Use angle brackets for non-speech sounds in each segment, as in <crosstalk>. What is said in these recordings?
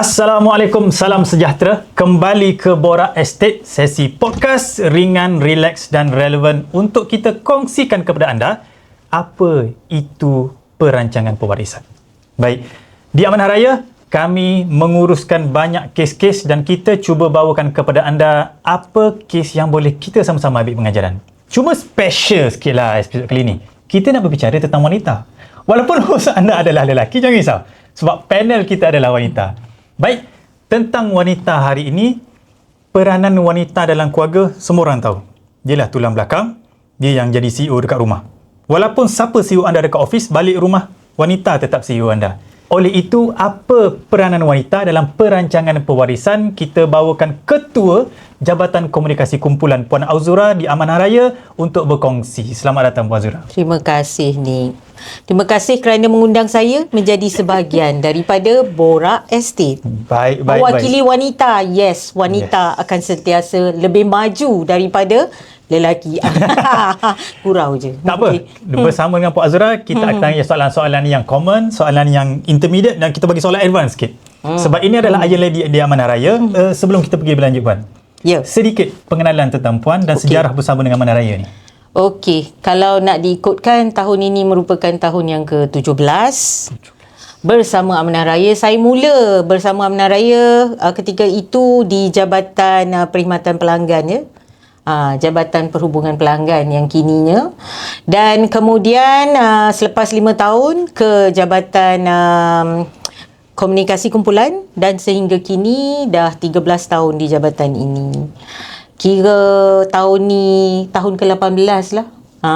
Assalamualaikum, salam sejahtera. Kembali ke Bora Estate, sesi podcast ringan, relax dan relevan untuk kita kongsikan kepada anda apa itu perancangan pewarisan. Baik, di Amanah Raya, kami menguruskan banyak kes-kes dan kita cuba bawakan kepada anda apa kes yang boleh kita sama-sama ambil pengajaran. Cuma special sikit lah episod kali ini. Kita nak berbicara tentang wanita. Walaupun <laughs> anda adalah lelaki, jangan risau. Sebab panel kita adalah wanita. Baik, tentang wanita hari ini, peranan wanita dalam keluarga semua orang tahu. Dialah tulang belakang, dia yang jadi CEO dekat rumah. Walaupun siapa CEO anda dekat office, balik rumah, wanita tetap CEO anda. Oleh itu, apa peranan wanita dalam perancangan pewarisan? Kita bawakan Ketua Jabatan Komunikasi Kumpulan Puan Auzura di Amanah Raya untuk berkongsi. Selamat datang Puan Auzura. Terima kasih Nick. Terima kasih kerana mengundang saya menjadi sebahagian <laughs> daripada Bora Estate. Baik, baik, Mewakili baik. wanita. Yes, wanita Yes. akan sentiasa lebih maju daripada lelaki. <laughs> <laughs> Gurau je. Tak apa. Bersama dengan Puan Azura, kita akan tanya soalan-soalan yang common, soalan yang intermediate dan kita bagi soalan advance sikit. Sebab ini adalah Iron Lady di Amanah Raya. Uh, sebelum kita pergi berlanjut Puan. Ya. Sedikit pengenalan tentang Puan dan Okey. sejarah bersama dengan Amanah Raya ni. Okey, kalau nak diikutkan tahun ini merupakan tahun yang ke-17 bersama Amanah Raya. Saya mula bersama Amanah Raya uh, ketika itu di Jabatan uh, Perkhidmatan Pelanggan ya. Uh, Jabatan Perhubungan Pelanggan yang kininya dan kemudian uh, selepas lima tahun ke Jabatan um, Komunikasi Kumpulan dan sehingga kini dah 13 tahun di jabatan ini. Kira tahun ni tahun ke-18 lah. Ha.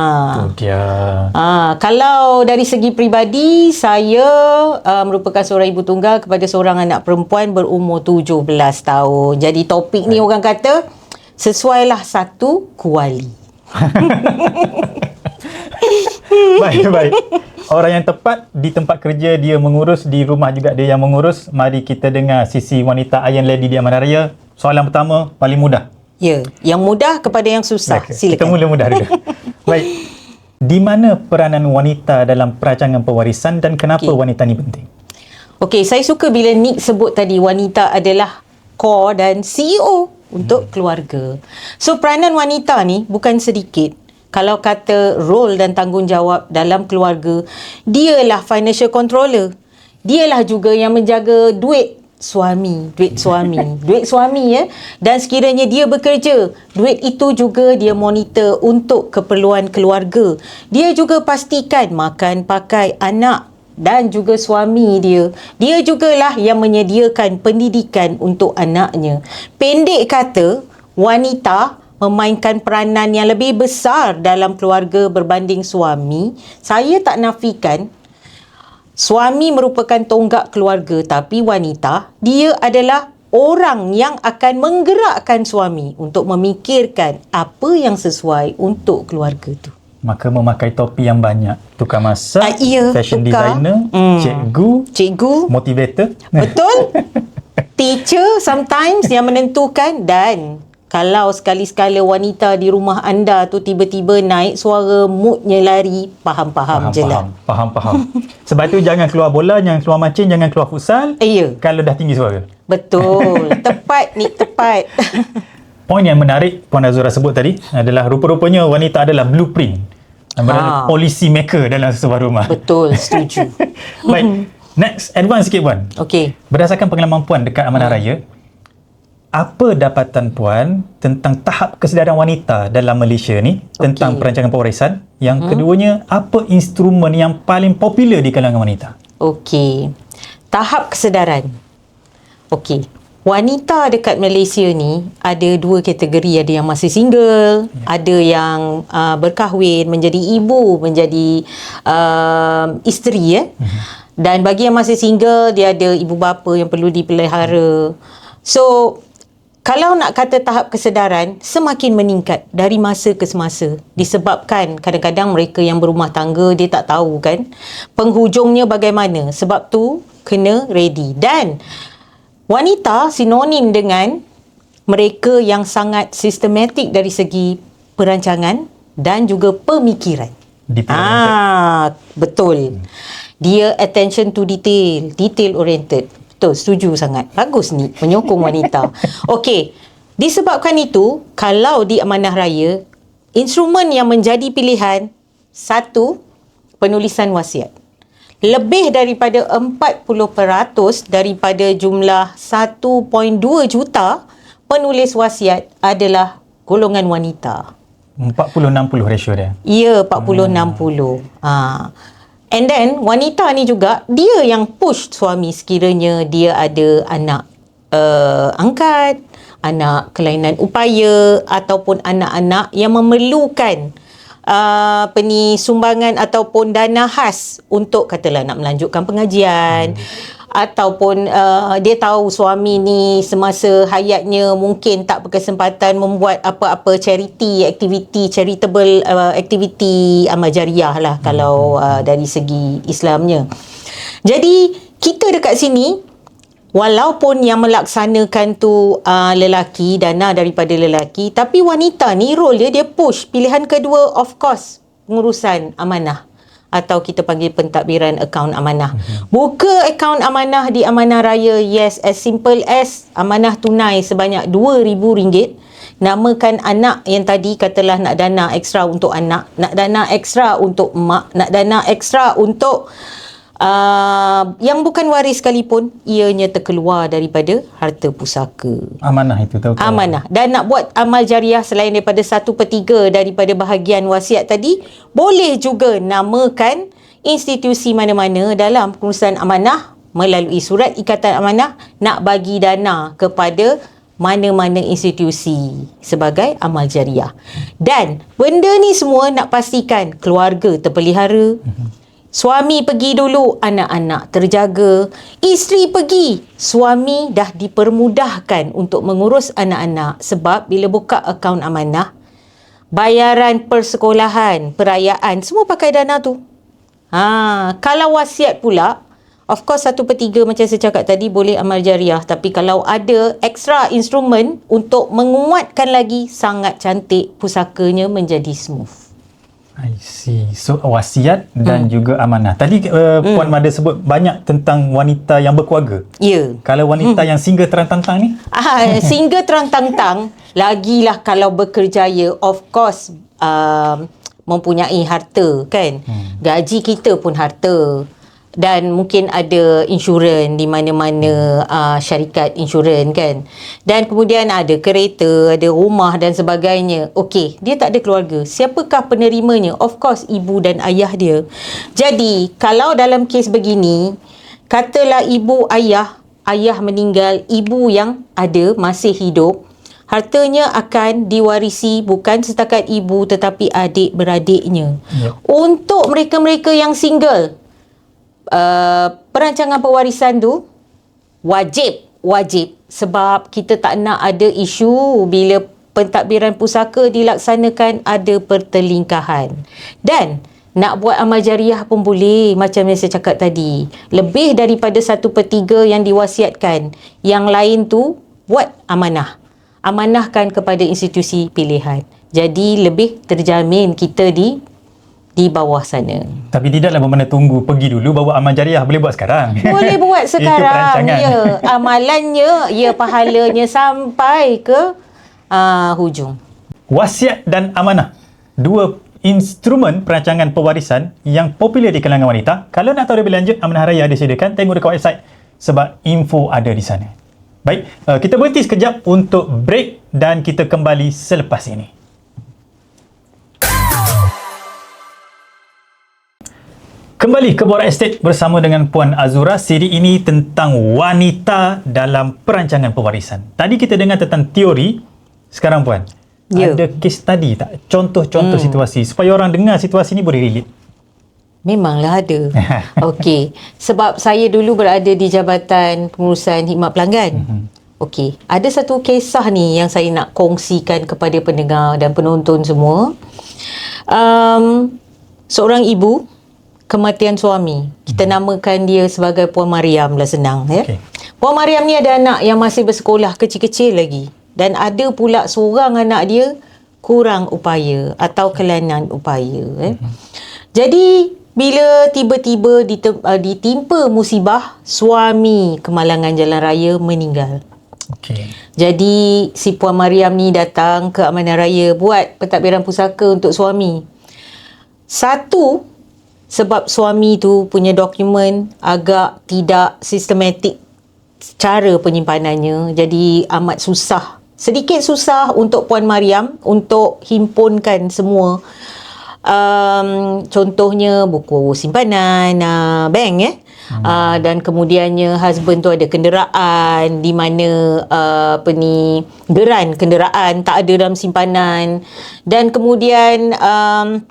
Dia. Ha, kalau dari segi peribadi, saya uh, merupakan seorang ibu tunggal kepada seorang anak perempuan berumur 17 tahun. Jadi topik ni orang kata, sesuailah satu kuali. <laughs> baik, baik. Orang yang tepat di tempat kerja dia mengurus, di rumah juga dia yang mengurus. Mari kita dengar sisi wanita Iron Lady di Amanah Raya. Soalan pertama, paling mudah. Ya, yang mudah kepada yang susah. Okey, Silakan. Kita mula mudah dulu. <laughs> Baik. Di mana peranan wanita dalam perancangan pewarisan dan kenapa Okey. wanita ni penting? Okey, saya suka bila Nick sebut tadi wanita adalah core dan CEO untuk keluarga. So peranan wanita ni bukan sedikit. Kalau kata role dan tanggungjawab dalam keluarga, dialah financial controller. Dialah juga yang menjaga duit suami, duit suami, <laughs> duit suami ya. Dan sekiranya dia bekerja, duit itu juga dia monitor untuk keperluan keluarga. Dia juga pastikan makan, pakai anak dan juga suami dia. Dia jugalah yang menyediakan pendidikan untuk anaknya. Pendek kata, wanita memainkan peranan yang lebih besar dalam keluarga berbanding suami. Saya tak nafikan suami merupakan tonggak keluarga tapi wanita dia adalah orang yang akan menggerakkan suami untuk memikirkan apa yang sesuai untuk keluarga tu. Maka memakai topi yang banyak. Tukar masak, Ah, iya, fashion tukar. designer, Hmm. cikgu, Cikgu, motivator. Betul? <laughs> Teacher sometimes yang menentukan dan kalau sekali-sekala wanita di rumah anda tu tiba-tiba naik suara moodnya lari, faham-faham je lah. Faham, faham. Sebab tu jangan keluar bola, jangan keluar macin, jangan keluar futsal. Eh, ya. Kalau dah tinggi suara. Betul. <laughs> tepat ni, tepat. <laughs> Poin yang menarik Puan Azura sebut tadi adalah rupa-rupanya wanita adalah blueprint. Ha. Ha. Policy maker dalam sebuah rumah. Betul, setuju. <laughs> Baik. Next, advance sikit Puan. Okey. Berdasarkan pengalaman Puan dekat Amanah Raya, apa dapatan Puan tentang tahap kesedaran wanita dalam Malaysia ni tentang Okey. perancangan pewarisan? Yang keduanya, apa instrumen yang paling popular di kalangan wanita? Okey. Tahap kesedaran. Okey. Wanita dekat Malaysia ni ada dua kategori. Ada yang masih single, ada yang uh, berkahwin, menjadi ibu, menjadi uh, isteri. Eh? Dan bagi yang masih single, dia ada ibu bapa yang perlu dipelihara. So, kalau nak kata tahap kesedaran semakin meningkat dari masa ke semasa. Disebabkan kadang-kadang mereka yang berumah tangga dia tak tahu kan penghujungnya bagaimana. Sebab tu kena ready. Dan wanita sinonim dengan mereka yang sangat sistematik dari segi perancangan dan juga pemikiran. Ah betul. Dia attention to detail detail oriented Betul, setuju sangat. Bagus ni, menyokong wanita. <laughs> Okey, disebabkan itu, kalau di amanah raya, instrumen yang menjadi pilihan, satu, penulisan wasiat. Lebih daripada 40% daripada jumlah 1.2 juta penulis wasiat adalah golongan wanita. 40-60 ratio dia. Ya, 40-60. Ha. And then, wanita ni juga, dia yang push suami sekiranya dia ada anak uh, angkat, anak kelainan upaya ataupun anak-anak yang memerlukan apa ni, sumbangan ataupun dana khas untuk katalah nak melanjutkan pengajian. Hmm ataupun uh, dia tahu suami ni semasa hayatnya mungkin tak berkesempatan membuat apa-apa charity activity charitable uh, activity amal jariah lah hmm. kalau uh, dari segi Islamnya. Jadi kita dekat sini walaupun yang melaksanakan tu uh, lelaki dana daripada lelaki tapi wanita ni role dia dia push pilihan kedua of course pengurusan amanah atau kita panggil pentadbiran akaun amanah. Buka akaun amanah di Amanah Raya, yes, as simple as amanah tunai sebanyak RM2,000. Namakan anak yang tadi katalah nak dana ekstra untuk anak, nak dana ekstra untuk mak, nak dana ekstra untuk uh, yang bukan waris sekalipun ianya terkeluar daripada harta pusaka. Amanah itu tahu. Amanah. Dan nak buat amal jariah selain daripada satu per tiga daripada bahagian wasiat tadi, boleh juga namakan institusi mana-mana dalam pengurusan amanah melalui surat ikatan amanah nak bagi dana kepada mana-mana institusi sebagai amal jariah. Dan benda ni semua nak pastikan keluarga terpelihara, mm-hmm Suami pergi dulu, anak-anak terjaga. Isteri pergi, suami dah dipermudahkan untuk mengurus anak-anak sebab bila buka akaun amanah, bayaran persekolahan, perayaan, semua pakai dana tu. Ha, kalau wasiat pula, of course satu per tiga macam saya cakap tadi boleh amal jariah. Tapi kalau ada extra instrumen untuk menguatkan lagi, sangat cantik pusakanya menjadi smooth. I see. So wasiat dan hmm. juga amanah. Tadi uh, hmm. Puan Mada sebut banyak tentang wanita yang berkeluarga. Ya. Yeah. Kalau wanita hmm. yang single terang-tang ni? Ah, <laughs> single terang-tang lagilah kalau berkerjaya of course uh, mempunyai harta kan. Hmm. Gaji kita pun harta dan mungkin ada insurans di mana-mana uh, syarikat insurans kan. Dan kemudian ada kereta ada rumah dan sebagainya. Okey dia tak ada keluarga. Siapakah penerimanya? Of course ibu dan ayah dia. Jadi kalau dalam kes begini katalah ibu ayah ayah meninggal ibu yang ada masih hidup hartanya akan diwarisi bukan setakat ibu tetapi adik beradiknya ya. untuk mereka-mereka yang single uh, perancangan pewarisan tu wajib wajib. Sebab kita tak nak ada isu bila pentadbiran pusaka dilaksanakan ada pertelingkahan. Dan nak buat amal jariah pun boleh macam yang saya cakap tadi. Lebih daripada satu per tiga yang diwasiatkan. Yang lain tu buat amanah. Amanahkan kepada institusi pilihan. Jadi lebih terjamin kita di di bawah sana. Tapi tidaklah bermakna tunggu pergi dulu bawa amal jariah boleh buat sekarang. Boleh buat <laughs> sekarang. ya, amalannya, ya pahalanya sampai ke uh, hujung. Wasiat dan amanah. Dua instrumen perancangan pewarisan yang popular di kalangan wanita. Kalau nak tahu lebih lanjut, Amanah Raya disediakan, tengok dekat website sebab info ada di sana. Baik, uh, kita berhenti sekejap untuk break dan kita kembali selepas ini. Kembali ke Bora Estate bersama dengan Puan Azura. Siri ini tentang wanita dalam perancangan pewarisan. Tadi kita dengar tentang teori. Sekarang Puan, yeah. ada case tadi tak? Contoh-contoh hmm. situasi. Supaya orang dengar situasi ini boleh relate. Memanglah ada. <laughs> Okey. Sebab saya dulu berada di Jabatan Pengurusan Hikmat Pelanggan. Mm-hmm. Okey. Ada satu kisah ni yang saya nak kongsikan kepada pendengar dan penonton semua. Um, seorang ibu kematian suami. Kita hmm. namakan dia sebagai Puan Mariam lah senang ya. Okay. Puan Mariam ni ada anak yang masih bersekolah kecil-kecil lagi dan ada pula seorang anak dia kurang upaya atau kelainan upaya ya. Hmm. Jadi bila tiba-tiba uh, ditimpa musibah suami kemalangan jalan raya meninggal. Okey. Jadi si Puan Mariam ni datang ke Amanah Raya buat pentadbiran pusaka untuk suami. Satu sebab suami tu punya dokumen agak tidak sistematik cara penyimpanannya jadi amat susah. Sedikit susah untuk Puan Mariam untuk himpunkan semua um, contohnya buku simpanan uh, bank eh Hmm. Uh, dan kemudiannya husband tu ada kenderaan di mana uh, apa ni geran kenderaan tak ada dalam simpanan dan kemudian um,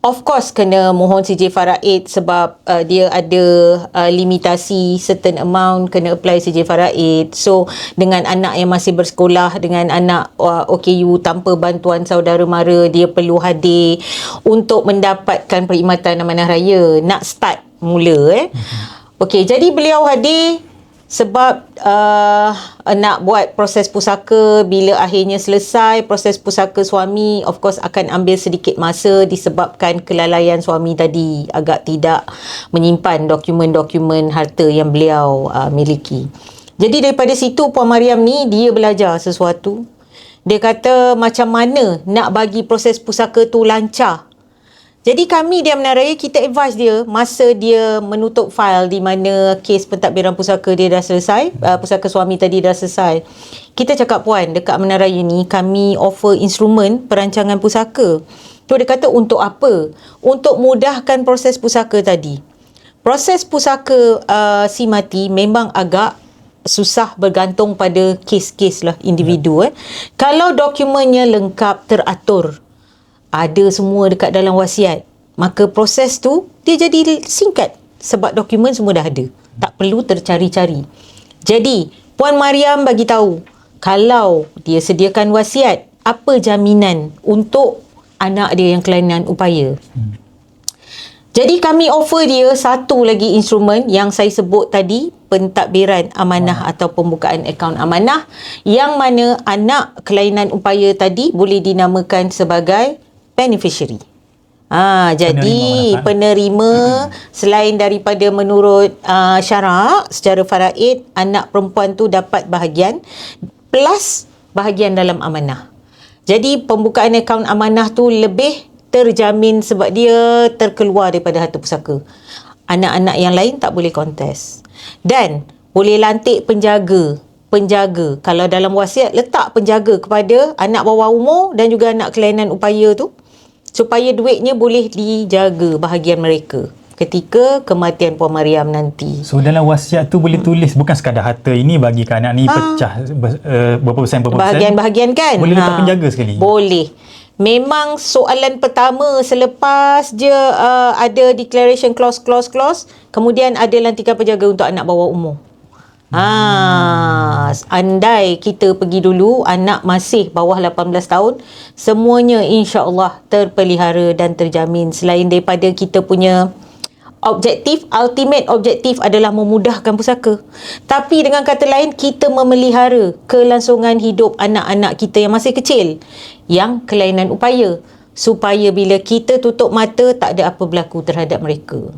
Of course kena mohon CJ Faraid sebab uh, dia ada uh, limitasi certain amount kena apply CJ Faraid. So dengan anak yang masih bersekolah dengan anak uh, OKU tanpa bantuan saudara mara dia perlu hadir untuk mendapatkan perkhidmatan amanah raya nak start mula eh. Okey jadi beliau hadir sebab uh, nak buat proses pusaka bila akhirnya selesai proses pusaka suami of course akan ambil sedikit masa disebabkan kelalaian suami tadi agak tidak menyimpan dokumen-dokumen harta yang beliau uh, miliki. Jadi daripada situ Puan Mariam ni dia belajar sesuatu. Dia kata macam mana nak bagi proses pusaka tu lancar jadi kami dia menaraya kita advise dia masa dia menutup file di mana kes pentadbiran pusaka dia dah selesai, uh, pusaka suami tadi dah selesai. Kita cakap puan dekat menaraya ni kami offer instrumen perancangan pusaka. Tu dia kata untuk apa? Untuk mudahkan proses pusaka tadi. Proses pusaka uh, si mati memang agak susah bergantung pada kes-kes lah individu ya. eh. Kalau dokumennya lengkap teratur ada semua dekat dalam wasiat maka proses tu dia jadi singkat sebab dokumen semua dah ada tak perlu tercari-cari jadi puan Mariam bagi tahu kalau dia sediakan wasiat apa jaminan untuk anak dia yang kelainan upaya hmm. jadi kami offer dia satu lagi instrumen yang saya sebut tadi pentadbiran amanah wow. atau pembukaan akaun amanah yang mana anak kelainan upaya tadi boleh dinamakan sebagai beneficiary. Ha, jadi penerima, penerima selain daripada menurut uh, syarak secara faraid anak perempuan tu dapat bahagian plus bahagian dalam amanah. Jadi pembukaan akaun amanah tu lebih terjamin sebab dia terkeluar daripada harta pusaka. Anak-anak yang lain tak boleh kontes. Dan boleh lantik penjaga penjaga. Kalau dalam wasiat letak penjaga kepada anak bawah umur dan juga anak kelainan upaya tu supaya duitnya boleh dijaga bahagian mereka ketika kematian Puan Mariam nanti. So dalam wasiat tu boleh tulis bukan sekadar harta ini bagi ke anak ni ha. pecah uh, berapa persen berapa. Bahagian-bahagian kan? Boleh letak ha. penjaga sekali. Boleh. Memang soalan pertama selepas je uh, ada declaration clause clause clause kemudian ada lantikan penjaga untuk anak bawah umur. Ah, andai kita pergi dulu anak masih bawah 18 tahun, semuanya insya-Allah terpelihara dan terjamin selain daripada kita punya objektif ultimate objektif adalah memudahkan pusaka. Tapi dengan kata lain kita memelihara kelangsungan hidup anak-anak kita yang masih kecil yang kelainan upaya supaya bila kita tutup mata tak ada apa berlaku terhadap mereka.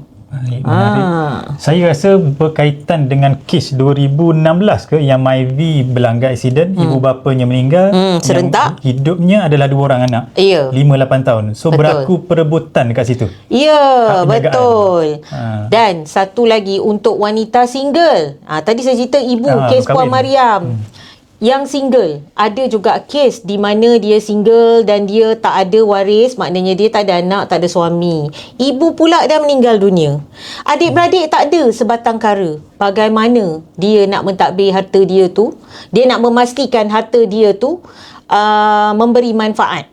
Ah. Saya rasa berkaitan dengan kes 2016 ke yang Myvi berlanggar aksiden, hmm. ibu bapanya meninggal. Hmm, serentak. Hidupnya adalah dua orang anak. Ya. 5-8 tahun. So betul. berlaku perebutan dekat situ. Ya, betul. Ha. Dan satu lagi untuk wanita single. Ha, tadi saya cerita ibu ha, kes Puan Mariam. Hmm yang single. Ada juga kes di mana dia single dan dia tak ada waris. Maknanya dia tak ada anak tak ada suami. Ibu pula dah meninggal dunia. Adik-beradik tak ada sebatang kara. Bagaimana dia nak mentadbir harta dia tu? Dia nak memastikan harta dia tu uh, memberi manfaat.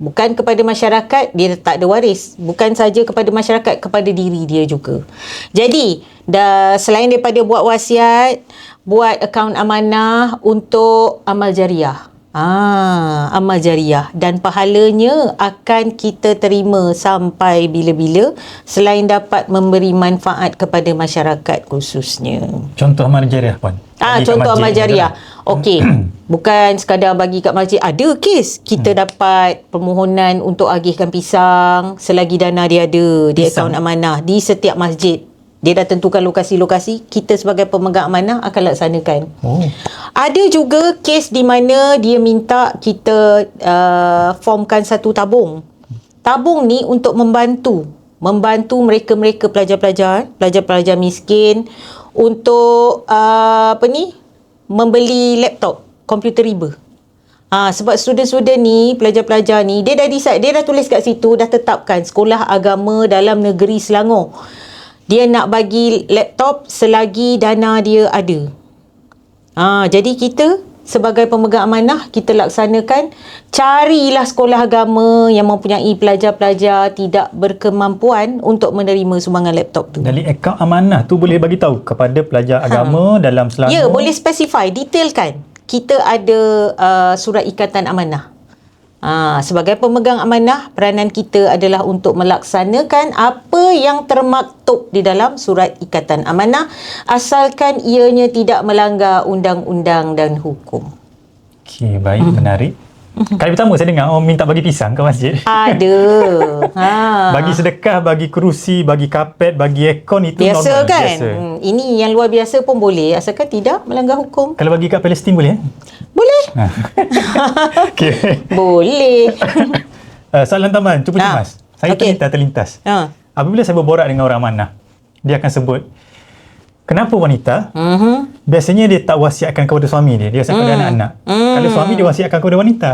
Bukan kepada masyarakat dia tak ada waris. Bukan saja kepada masyarakat kepada diri dia juga. Jadi dah selain daripada buat wasiat buat akaun amanah untuk amal jariah Ah, amal jariah dan pahalanya akan kita terima sampai bila-bila selain dapat memberi manfaat kepada masyarakat khususnya. Contoh amal jariah puan. Ah, Bagi contoh amal jariah. kan? Okey. <clears throat> Bukan sekadar bagi kat masjid. Ada kes kita Hmm. dapat permohonan untuk agihkan pisang selagi dana dia ada di Pisang? akaun amanah di setiap masjid. Dia dah tentukan lokasi-lokasi, kita sebagai pemegang amanah akan laksanakan. Oh. Ada juga kes di mana dia minta kita uh, formkan satu tabung. Tabung ni untuk membantu membantu mereka-mereka pelajar-pelajar, pelajar-pelajar miskin untuk uh, apa ni? membeli laptop, komputer riba. Ha, sebab student-student ni, pelajar-pelajar ni, dia dah decide, dia dah tulis kat situ, dah tetapkan sekolah agama dalam negeri Selangor. Dia nak bagi laptop selagi dana dia ada. Ha, jadi kita sebagai pemegang amanah kita laksanakan carilah sekolah agama yang mempunyai pelajar-pelajar tidak berkemampuan untuk menerima sumbangan laptop tu. Dari akaun amanah tu boleh bagi tahu kepada pelajar agama dalam Selangor. Ya, boleh specify, detailkan. Kita ada uh, surat ikatan amanah. Ha, sebagai pemegang amanah, peranan kita adalah untuk melaksanakan apa yang termaktub di dalam surat ikatan amanah asalkan ianya tidak melanggar undang-undang dan hukum. Okey, baik, Hmm. menarik. Kali pertama saya dengar orang minta bagi pisang ke masjid. Ada. <laughs> ha. Bagi sedekah, bagi kerusi, bagi kapet, bagi aircon itu biasa normal. kan? Biasa. Hmm, ini yang luar biasa pun boleh asalkan tidak melanggar hukum. Kalau bagi kat Palestin boleh? Eh? Boleh. Ha. <laughs> <laughs> Okey. Boleh. Uh, soalan tambahan, cuba Ha. cemas. Saya Okey. terlintas, terlintas. ha. Apabila saya berborak dengan orang amanah, dia akan sebut, kenapa wanita Mhm. biasanya dia tak wasiatkan kepada suami dia, dia wasiat kepada Hmm. anak-anak. Hmm. Kalau suami dia wasiatkan kepada wanita.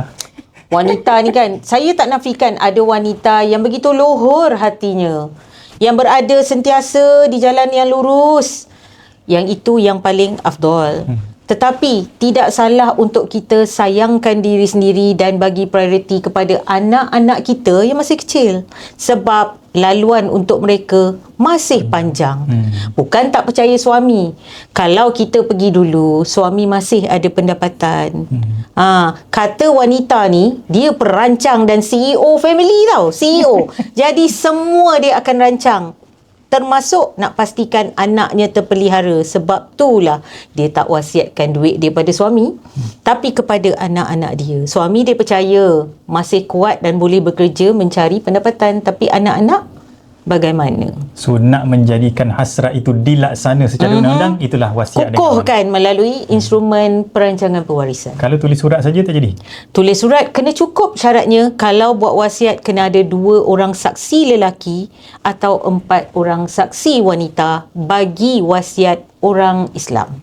Wanita ni kan, saya tak nafikan ada wanita yang begitu luhur hatinya. Yang berada sentiasa di jalan yang lurus. Yang itu yang paling afdol. Hmm. Tetapi tidak salah untuk kita sayangkan diri sendiri dan bagi prioriti kepada anak-anak kita yang masih kecil. Sebab laluan untuk mereka masih panjang. Hmm. Bukan tak percaya suami. Kalau kita pergi dulu, suami masih ada pendapatan. Hmm. Ha, kata wanita ni, dia perancang dan CEO family tau. CEO. <laughs> Jadi semua dia akan rancang. Termasuk nak pastikan anaknya terpelihara. Sebab itulah dia tak wasiatkan duit dia pada suami. Tapi kepada anak-anak dia. Suami dia percaya masih kuat dan boleh bekerja mencari pendapatan. Tapi anak-anak bagaimana? So nak menjadikan hasrat itu dilaksana secara mm-hmm. undang-undang, itulah wasiat amanah. Kukuhkan melalui instrumen perancangan pewarisan. Kalau tulis surat saja tak jadi. Tulis surat kena cukup syaratnya kalau buat wasiat kena ada dua orang saksi lelaki atau empat orang saksi wanita bagi wasiat orang Islam.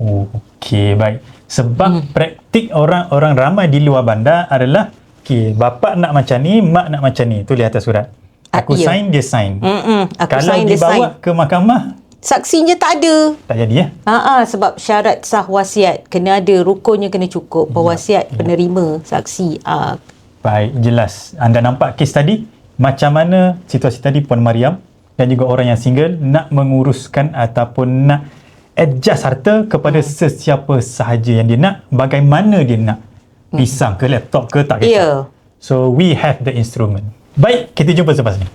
Oh, okey, baik. Sebab hmm. praktik orang-orang ramai di luar bandar adalah okey, bapa nak macam ni, mak nak macam ni. Tulis atas surat. Aku ya. sign, dia sign. Mm-mm, aku Kalau sign dia sign. dibawa ke mahkamah, Saksinya tak ada. tak jadi ya. Ha sebab syarat sah wasiat kena ada rukunnya kena cukup pewasiat penerima saksi. Ah Baik, jelas. Anda nampak kes tadi, macam mana situasi tadi Puan Mariam dan juga orang yang single nak menguruskan ataupun nak adjust harta kepada hmm. sesiapa sahaja yang dia nak, bagaimana dia nak. Pisang ke laptop ke tak kisah. Ya. So we have the instrument. Baik, kita jumpa selepas ni.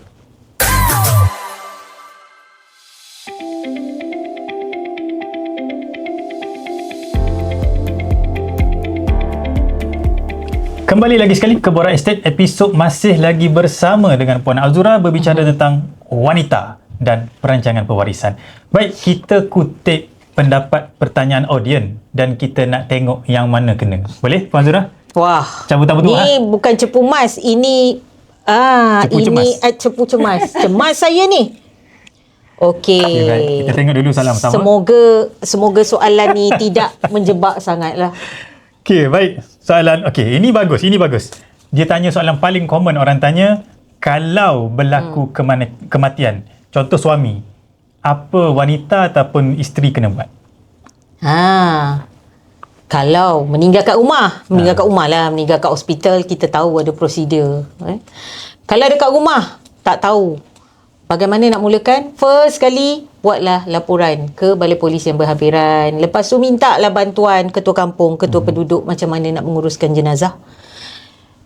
Kembali lagi sekali ke Borak Estate episod masih lagi bersama dengan Puan Azura berbicara tentang wanita dan perancangan pewarisan. Baik, kita kutip pendapat pertanyaan audien dan kita nak tengok yang mana kena. Boleh Puan Azura? Wah. Cabut-cabut tu, Ni bukan cepu mas, ini ah Cepu ini cemas. ah, cepu cemas. <laughs> cemas saya ni. Okey. Okay. Kita tengok dulu soalan pertama. Semoga semoga soalan ni tidak <laughs> menjebak sangatlah. Okey, baik. Soalan, okey, ini bagus, ini bagus. Dia tanya soalan paling common orang tanya, kalau berlaku hmm. kemana, kematian, contoh suami, apa wanita ataupun isteri kena buat? Ha. Kalau meninggal kat rumah, meninggal kat rumah lah, meninggal kat hospital, kita tahu ada prosedur. Eh? Kalau dekat rumah, tak tahu. Bagaimana nak mulakan? First kali, buatlah laporan ke balai polis yang berhampiran. Lepas tu minta lah bantuan ketua kampung, ketua penduduk macam mana nak menguruskan jenazah.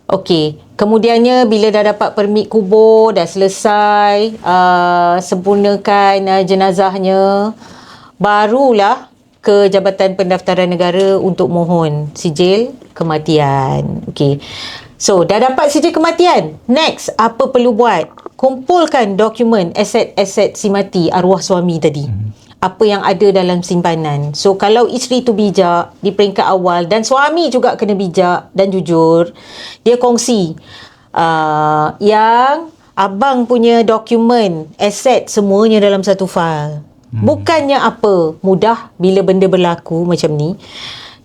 Okey, kemudiannya bila dah dapat permit kubur, dah selesai uh, sempurnakan uh, jenazahnya, barulah ke Jabatan Pendaftaran Negara untuk mohon sijil kematian. Okey. So, dah dapat sijil kematian. Next, apa perlu buat? Kumpulkan dokumen aset-aset si mati arwah suami tadi. Apa yang ada dalam simpanan. So, kalau isteri tu bijak di peringkat awal dan suami juga kena bijak dan jujur, dia kongsi uh, yang abang punya dokumen, aset semuanya dalam satu file. Hmm. Bukannya apa, mudah bila benda berlaku macam ni.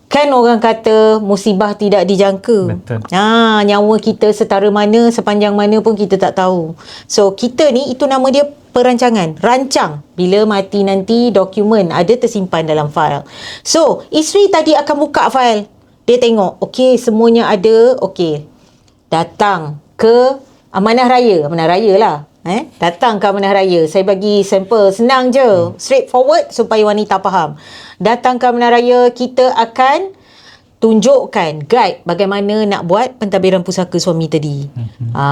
Kan orang kata musibah tidak dijangka. Betul. Ha, nyawa kita setara mana, sepanjang mana pun kita tak tahu. So, kita ni, itu nama dia perancangan. Rancang. Bila mati nanti, dokumen ada tersimpan dalam file. So, isteri tadi akan buka file. Dia tengok, okey, semuanya ada, okey. Datang ke Amanah Raya. Amanah Raya lah. Eh, datang ke Amanah Raya. Saya bagi sampel senang je. Straightforward supaya wanita faham. Datang ke Amanah Raya, kita akan tunjukkan guide bagaimana nak buat pentadbiran pusaka suami tadi. Mm-hmm. Ha,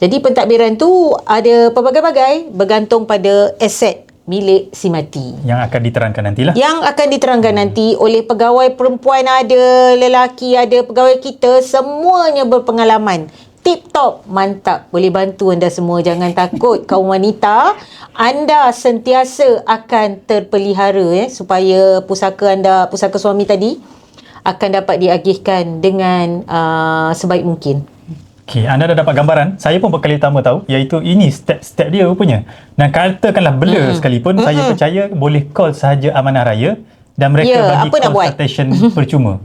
jadi pentadbiran tu ada pelbagai-bagai bergantung pada aset milik si mati. Yang akan diterangkan nantilah. Yang akan diterangkan nanti oleh pegawai perempuan ada, lelaki ada, pegawai kita semuanya berpengalaman. Tip top, mantap. Boleh bantu anda semua. Jangan takut kaum wanita. Anda sentiasa akan terpelihara eh, supaya pusaka anda, pusaka suami tadi akan dapat diagihkan dengan uh, sebaik mungkin. Okey, anda dah dapat gambaran. Saya pun berkali pertama tahu iaitu ini step-step dia rupanya. Dan katakanlah blur mm. sekalipun, mm saya percaya boleh call sahaja Amanah Raya dan mereka Ya, bagi apa consultation <laughs> percuma.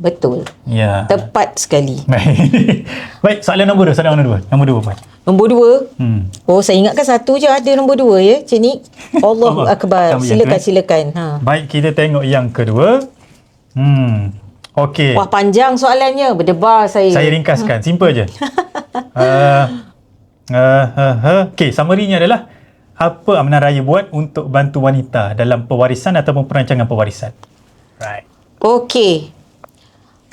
Betul. Ya. Tepat sekali. <laughs> Baik. Baik, soalan nombor dua. Soalan nombor dua. Nombor dua, Puan. Nombor dua. Hmm. Oh, saya ingatkan satu je ada nombor dua ya, Cik Nik. <laughs> Allahu Allah. Akbar. Silakan, kedua. silakan. Ha. Baik, kita tengok yang kedua. Hmm. Okey. Wah, panjang soalannya. Berdebar saya. Saya ringkaskan. Simple je. <laughs> uh, uh, uh, uh. Okey, summary-nya adalah apa Amanah Raya buat untuk bantu wanita dalam pewarisan ataupun perancangan pewarisan. Right. Okey.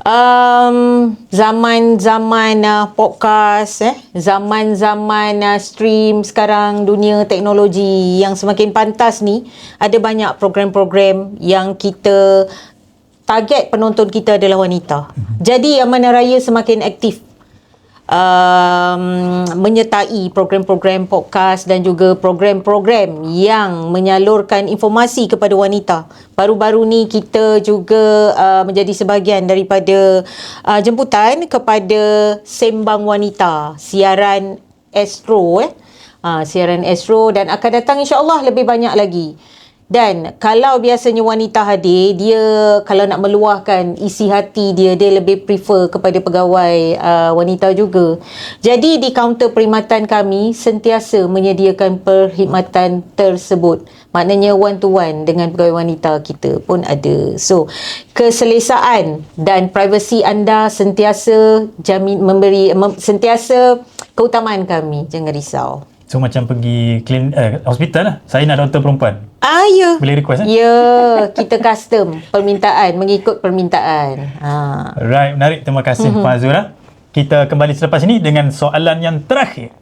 Um, zaman-zaman uh, podcast, eh, zaman-zaman uh, stream sekarang dunia teknologi yang semakin pantas ni, ada banyak program-program yang kita target penonton kita adalah wanita. Jadi Amanah Raya semakin aktif um, menyertai program-program podcast dan juga program-program yang menyalurkan informasi kepada wanita. Baru-baru ni kita juga uh, menjadi sebahagian daripada uh, jemputan kepada Sembang Wanita, siaran Astro eh. Uh, siaran Astro dan akan datang insya-Allah lebih banyak lagi. Dan kalau biasanya wanita hadir, dia kalau nak meluahkan isi hati dia, dia lebih prefer kepada pegawai uh, wanita juga. Jadi di kaunter perkhidmatan kami sentiasa menyediakan perkhidmatan tersebut. Maknanya one to one dengan pegawai wanita kita pun ada. So, keselesaan dan privasi anda sentiasa jamin memberi mem, sentiasa keutamaan kami. Jangan risau. So macam pergi klin, eh, hospital lah. Saya nak doktor perempuan. Ah, ya. Boleh request eh? Ya, kita custom permintaan mengikut permintaan. Ha. Right, menarik. Terima kasih mm-hmm. Puan Azura. Kita kembali selepas ini dengan soalan yang terakhir.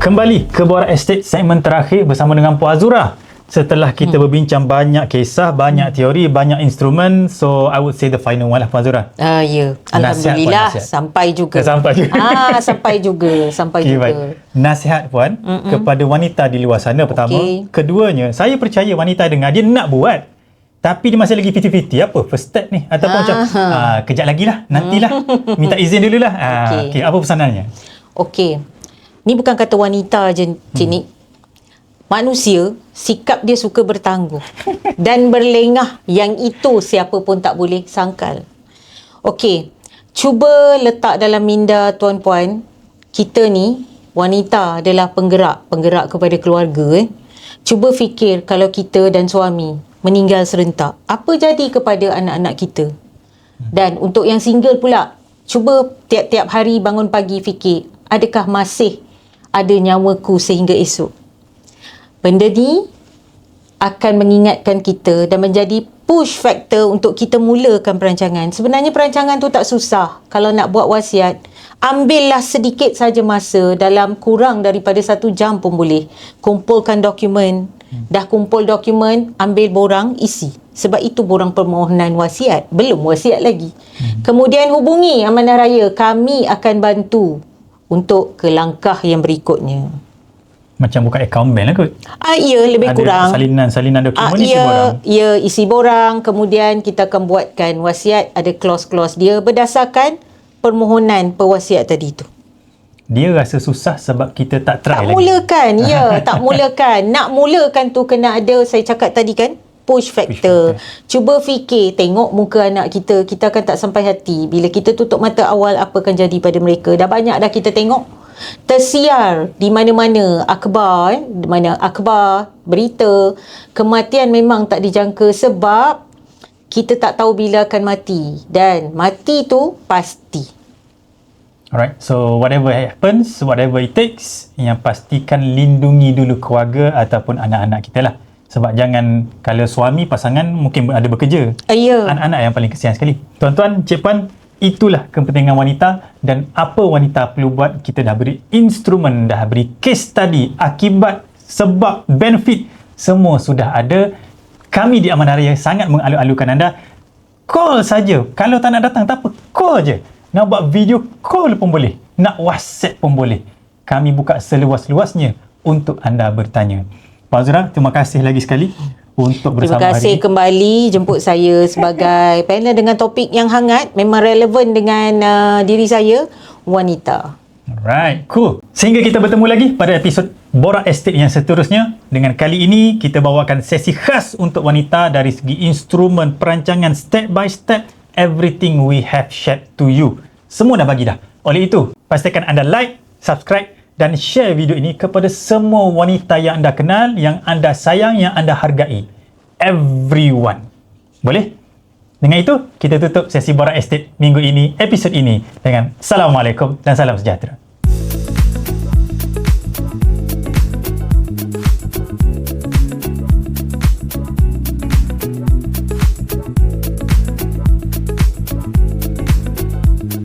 Kembali ke Borak Estate segmen terakhir bersama dengan Puan Azura. Setelah kita hmm. berbincang banyak kisah, banyak teori, banyak instrumen, so I would say the final one lah Puan Azura. Ah, ya. Nasihat, Alhamdulillah Puan, nasihat. sampai juga. Sampai juga. Ah, sampai juga, sampai Okay, juga. baik. Nasihat puan Mm-mm. kepada wanita di luar sana pertama. Okey. Keduanya, saya percaya wanita dengar dia nak buat. Tapi dia masih lagi 50-50. Apa first step ni? Ataupun Ah. macam, ah, kejap lagi lah. Nantilah. <laughs> Minta izin dulu lah. Ah, Okey. okay. Apa pesanannya? Okey. Ni bukan kata wanita je, Cik Nik. Manusia, sikap dia suka bertangguh <laughs> dan berlengah yang itu siapa pun tak boleh sangkal. Okey, cuba letak dalam minda tuan-puan, kita ni wanita adalah penggerak, penggerak kepada keluarga eh. Cuba fikir kalau kita dan suami meninggal serentak. Apa jadi kepada anak-anak kita? Dan untuk yang single pula, cuba tiap-tiap hari bangun pagi fikir, adakah masih ada nyawaku sehingga esok? Benda ni akan mengingatkan kita dan menjadi push factor untuk kita mulakan perancangan. Sebenarnya perancangan tu tak susah. Kalau nak buat wasiat, ambillah sedikit saja masa dalam kurang daripada satu jam pun boleh. Kumpulkan dokumen. Dah kumpul dokumen, ambil borang, isi. Sebab itu borang permohonan wasiat. Belum wasiat lagi. Kemudian hubungi Amanah Raya. Kami akan bantu untuk ke langkah yang berikutnya. Macam buka akaun bank lah kot. Ah, ya, lebih Ada kurang. salinan-salinan dokumen Ah, isi ya, borang. ya, isi borang. Kemudian kita akan buatkan wasiat. Ada clause-clause dia berdasarkan permohonan pewasiat tadi tu. Dia rasa susah sebab kita tak try Tak lagi. mulakan. <laughs> Ya, tak mulakan. Nak mulakan tu kena ada, saya cakap tadi kan, push factor. Cuba fikir, tengok muka anak kita. Kita akan tak sampai hati. Bila kita tutup mata awal, apa akan jadi pada mereka. Dah banyak dah kita tengok. Tersiar di mana-mana akhbar, eh, di mana akhbar, berita. Kematian memang tak dijangka sebab kita tak tahu bila akan mati. Dan mati tu pasti. Alright, so whatever happens, whatever it takes, yang pastikan lindungi dulu keluarga ataupun anak-anak kita lah. Sebab jangan, kalau suami, pasangan mungkin ada bekerja. Uh, ya. Anak-anak yang paling kesian sekali. Tuan-tuan, Cik Puan, itulah kepentingan wanita dan apa wanita perlu buat, kita dah beri instrumen, dah beri case study, akibat, sebab, benefit, semua sudah ada. Kami di Amanah Raya sangat mengalu-alukan anda. Call saja. Kalau tak nak datang, tak apa. Call je. Nak buat video call pun boleh. Nak WhatsApp pun boleh. Kami buka seluas-luasnya untuk anda bertanya. Pak Azra, terima kasih lagi sekali untuk Terima bersama kasih hari kembali jemput saya sebagai panel dengan topik yang hangat memang relevan dengan uh, diri saya wanita. Alright, cool. Sehingga kita bertemu lagi pada episod Borak Estate yang seterusnya. Dengan kali ini, kita bawakan sesi khas untuk wanita dari segi instrumen perancangan step by step everything we have shared to you. Semua dah bagi dah. Oleh itu, pastikan anda like, subscribe dan share video ini kepada semua wanita yang anda kenal, yang anda sayang, yang anda hargai. Everyone. Boleh? Dengan itu, kita tutup sesi Borak Estate minggu ini, episod ini dengan Assalamualaikum dan salam sejahtera.